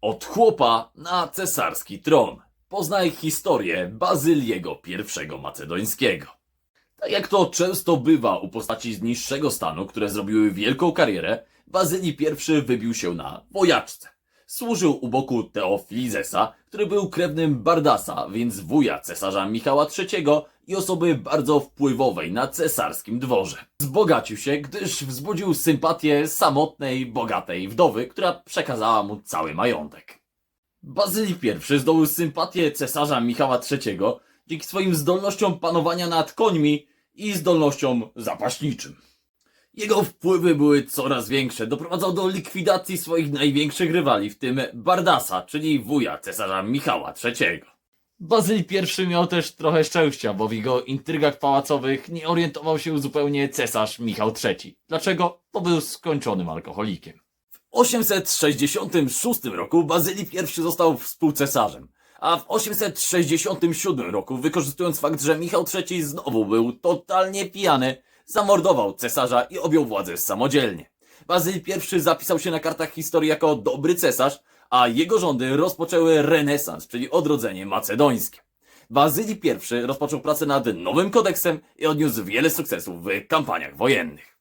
Od chłopa na cesarski tron. Poznaj historię Bazyliego I Macedońskiego. Tak jak to często bywa u postaci z niższego stanu, które zrobiły wielką karierę, Bazylii I wybił się na wojaczce. Służył u boku Teofilizesa, który był krewnym Bardasa, więc wuja cesarza Michała III i osoby bardzo wpływowej na cesarskim dworze. Zbogacił się, gdyż wzbudził sympatię samotnej, bogatej wdowy, która przekazała mu cały majątek. Bazylii I zdobył sympatię cesarza Michała III dzięki swoim zdolnościom panowania nad końmi i zdolnościom zapaśniczym. Jego wpływy były coraz większe, doprowadzał do likwidacji swoich największych rywali, w tym Bardasa, czyli wuja cesarza Michała III. Bazyl I miał też trochę szczęścia, bo w jego intrygach pałacowych nie orientował się zupełnie cesarz Michał III. Dlaczego? Bo był skończonym alkoholikiem. W 866 roku Bazylii I został współcesarzem, a w 867 roku, wykorzystując fakt, że Michał III znowu był totalnie pijany, zamordował cesarza i objął władzę samodzielnie. Bazyl I zapisał się na kartach historii jako dobry cesarz, a jego rządy rozpoczęły renesans, czyli odrodzenie macedońskie. Bazylii I rozpoczął pracę nad nowym kodeksem i odniósł wiele sukcesów w kampaniach wojennych.